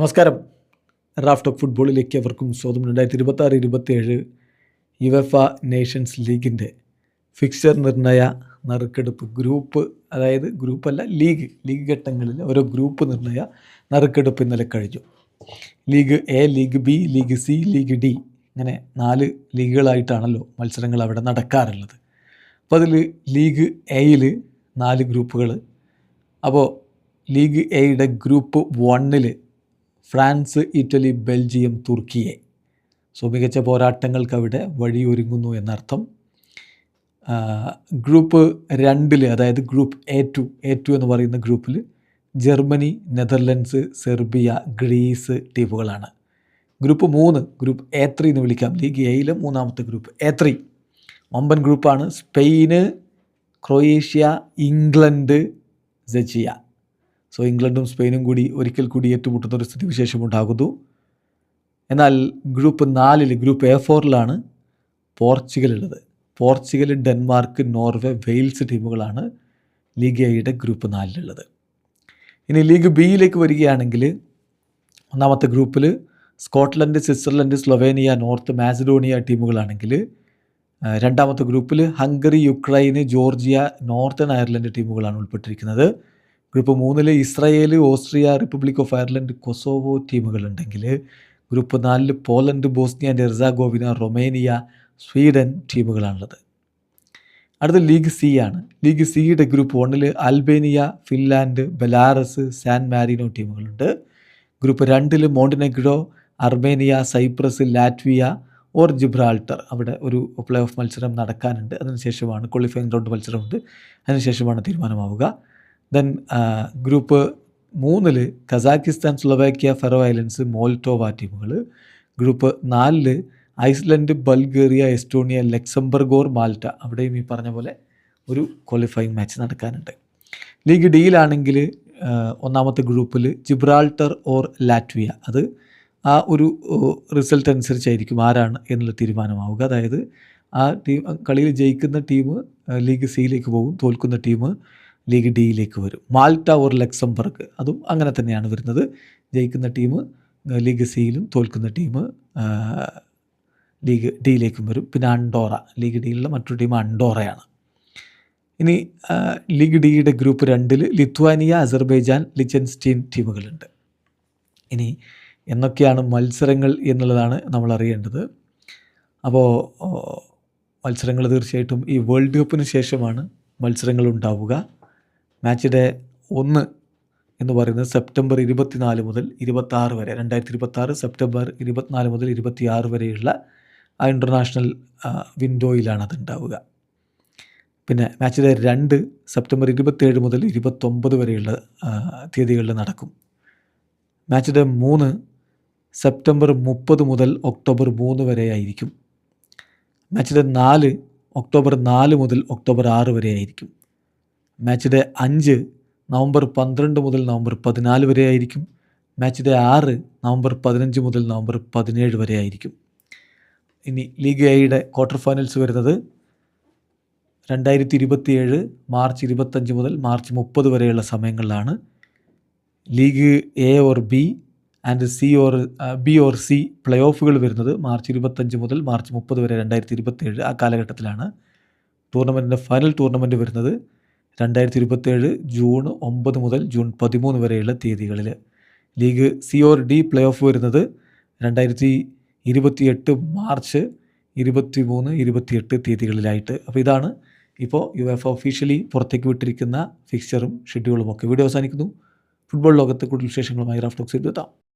നമസ്കാരം. Raft of ഫുട്ബോളിലേക്ക് അവർക്കും സ്വാഗതം. രണ്ടായിരത്തി ഇരുപത്തി ഇരുപത്താറ് ഇരുപത്തേഴ് യുവഫ നേഷൻസ് ലീഗിന്റെ ഫിക്സർ നിർണയ നറുക്കെടുപ്പ് ഗ്രൂപ്പ് അതായത് ഗ്രൂപ്പല്ല ലീഗ് ലീഗ് ഘട്ടങ്ങളിൽ ഓരോ ഗ്രൂപ്പ് നിർണയ നറുക്കെടുപ്പ് ഇന്നലെ കഴിഞ്ഞു. League A league B league C league D ഇങ്ങനെ നാല് ലീഗുകളായിട്ടാണല്ലോ മത്സരങ്ങൾ അവിടെ നടക്കാറുള്ളത്. അപ്പോൾ അതിൽ ലീഗ് എയിൽ നാല് ഗ്രൂപ്പുകൾ അപ്പോൾ ലീഗ് എയുടെ ഗ്രൂപ്പ് വണ്ണിൽ ഫ്രാൻസ് ഇറ്റലി ബെൽജിയം തുർക്കിയെ. സോ മികച്ച പോരാട്ടങ്ങൾക്ക് അവിടെ വഴിയൊരുങ്ങുന്നു എന്നർത്ഥം. ഗ്രൂപ്പ് രണ്ടിൽ അതായത് group A two A two എന്ന് പറയുന്ന ഗ്രൂപ്പിൽ ജർമ്മനി നെതർലൻഡ്സ് സെർബിയ ഗ്രീസ് ടീമുകളാണ്. ഗ്രൂപ്പ് മൂന്ന് ഗ്രൂപ്പ് എ ത്രീ എന്ന് വിളിക്കാം. ലീഗ് എയിലെ മൂന്നാമത്തെ ഗ്രൂപ്പ് എ ത്രീ. ഒമ്പൻ ഗ്രൂപ്പാണ് Spain Croatia England Czechia so ഇംഗ്ലണ്ടും സ്പെയിനും കൂടി ഒരിക്കൽ കൂടി ഏറ്റുമുട്ടുന്ന ഒരു സ്ഥിതിവിശേഷം ഉണ്ടാകുന്നു. എന്നാൽ ഗ്രൂപ്പ് നാലിൽ ഗ്രൂപ്പ് എ ഫോറിലാണ് പോർച്ചുഗൽ ഉള്ളത് പോർച്ചുഗൽ ഡെൻമാർക്ക് നോർവേ വെയിൽസ് ടീമുകളാണ് ലീഗ് എയുടെ ഗ്രൂപ്പ് നാലിലുള്ളത്. ഇനി ലീഗ് ബിയിലേക്ക് വരികയാണെങ്കിൽ ഒന്നാമത്തെ ഗ്രൂപ്പിൽ Scotland Switzerland Slovenia North Macedonia ടീമുകളാണെങ്കിൽ രണ്ടാമത്തെ ഗ്രൂപ്പിൽ Hungary Ukraine Georgia Northern Ireland ടീമുകളാണ് ഉൾപ്പെട്ടിരിക്കുന്നത്. ഗ്രൂപ്പ് മൂന്നിൽ Israel Austria Republic of Ireland Kosovo ടീമുകളുണ്ടെങ്കിൽ group നാലിൽ Poland Bosnia and Romania Sweden ടീമുകളാണുള്ളത്. അടുത്ത ലീഗ് സി ആണ്. ലീഗ് സിയുടെ ഗ്രൂപ്പ് വണ്ണിൽ Albania Finland Belarus San Marino ടീമുകളുണ്ട്. Group രണ്ടിൽ Montenegro Armenia Cyprus Latvia or Gibraltar. അവിടെ ഒരു പ്ലേ ഓഫ് മത്സരം നടക്കാനുണ്ട്. അതിനുശേഷമാണ് ക്വാളിഫയിങ് റൗണ്ട് മത്സരമുണ്ട്. അതിനുശേഷമാണ് തീരുമാനമാവുക. ദെൻ ഗ്രൂപ്പ് മൂന്നിൽ Kazakhstan Slovakia Faroe Islands Moldova ടീമുകൾ ഗ്രൂപ്പ് നാലിൽ Iceland Bulgaria Estonia Luxembourg or Malta. അവിടെയും ഈ പറഞ്ഞ പോലെ ഒരു ക്വാളിഫയിങ് മാച്ച് നടക്കാനുണ്ട്. ലീഗ് ഡിയിലാണെങ്കിൽ ഒന്നാമത്തെ ഗ്രൂപ്പിൽ ജിബ്രാൾട്ടർ ഓർ ലാറ്റ്വിയ. അത് ആ ഒരു റിസൾട്ട് അനുസരിച്ചായിരിക്കും ആരാണ് എന്നുള്ള തീരുമാനമാവുക. അതായത് ആ ടീം കളിയിൽ ജയിക്കുന്ന ടീം ലീഗ് സിയിലേക്ക് പോകും തോൽക്കുന്ന ടീം ലീഗ് ഡിയിലേക്ക് വരും. മാൾട്ട ഓർ ലക്സംബർഗ് അതും അങ്ങനെ തന്നെയാണ് വരുന്നത്. ജയിക്കുന്ന ടീം ലീഗ് സിയിലും തോൽക്കുന്ന ടീം ലീഗ് ഡിയിലേക്കും വരും. പിന്നെ അണ്ടോറ ലീഗ് ഡിയിലുള്ള മറ്റൊരു ടീം അണ്ടോറയാണ്. ഇനി ലീഗ് ഡിയുടെ ഗ്രൂപ്പ് രണ്ടിൽ ലിത്വാനിയ അസർബൈജാൻ ലിച്ചൻസ്റ്റീൻ ടീമുകളുണ്ട്. ഇനി എന്നൊക്കെയാണ് മത്സരങ്ങൾ എന്നുള്ളതാണ് നമ്മൾ അറിയേണ്ടത്. അപ്പോൾ മത്സരങ്ങൾ തീർച്ചയായിട്ടും ഈ വേൾഡ് കപ്പിന് ശേഷമാണ് മത്സരങ്ങൾ ഉണ്ടാവുക. മാച്ച് ഡേ ഒന്ന് എന്ന് പറയുന്നത് സെപ്റ്റംബർ ഇരുപത്തിനാല് മുതൽ ഇരുപത്താറ് വരെ രണ്ടായിരത്തി ഇരുപത്താറ് സെപ്റ്റംബർ ഇരുപത്തിനാല് മുതൽ ഇരുപത്തിയാറ് വരെയുള്ള ആ ഇന്റർനാഷണൽ വിൻഡോയിലാണ് അത് ഉണ്ടാവുക പിന്നെ മാച്ച് ഡേ രണ്ട് സെപ്റ്റംബർ ഇരുപത്തേഴ് മുതൽ ഇരുപത്തൊമ്പത് വരെയുള്ള തീയതികളിൽ നടക്കും. മാച്ച് ഡേ മൂന്ന് സെപ്റ്റംബർ മുപ്പത് മുതൽ ഒക്ടോബർ മൂന്ന് വരെ ആയിരിക്കും. മാച്ച് ഡേ നാല് ഒക്ടോബർ നാല് മുതൽ ഒക്ടോബർ ആറ് വരെ ആയിരിക്കും. മാച്ച് ഡേ അഞ്ച് നവംബർ പന്ത്രണ്ട് മുതൽ നവംബർ പതിനാല് വരെ ആയിരിക്കും. മാച്ച് ഡേ ആറ് നവംബർ പതിനഞ്ച് മുതൽ നവംബർ പതിനേഴ് വരെ ആയിരിക്കും. ഇനി ലീഗ് എയുടെ ക്വാർട്ടർ ഫൈനൽസ് വരുന്നത് രണ്ടായിരത്തി ഇരുപത്തിയേഴ് മാർച്ച് ഇരുപത്തഞ്ച് മുതൽ മാർച്ച് മുപ്പത് വരെയുള്ള സമയങ്ങളിലാണ്. League A or B and C or B or C play ഓഫുകൾ വരുന്നത് മാർച്ച് ഇരുപത്തഞ്ച് മുതൽ മാർച്ച് മുപ്പത് വരെ രണ്ടായിരത്തി ഇരുപത്തേഴ് ആ കാലഘട്ടത്തിലാണ്. ടൂർണമെന്റിന്റെ ഫൈനൽ ടൂർണമെന്റ് വരുന്നത് രണ്ടായിരത്തി ഇരുപത്തേഴ് ജൂൺ ഒമ്പത് മുതൽ ജൂൺ പതിമൂന്ന് വരെയുള്ള തീയതികളിൽ. League C or D play off വരുന്നത് രണ്ടായിരത്തി ഇരുപത്തിയെട്ട് മാർച്ച് ഇരുപത്തി മൂന്ന് ഇരുപത്തിയെട്ട് തീയതികളിലായിട്ട്. അപ്പോൾ ഇതാണ് ഇപ്പോൾ യു എഫ് ഒഫീഷ്യലി പുറത്തേക്ക് വിട്ടിരിക്കുന്ന ഫിക്സ്ചറും ഷെഡ്യൂളും ഒക്കെ. വീഡിയോ അവസാനിക്കുന്നു. ഫുട്ബോൾ ലോകത്തെ കൂടുതൽ വിശേഷങ്ങളുമായി റാഫ്റ്റോക്സ് എത്താം.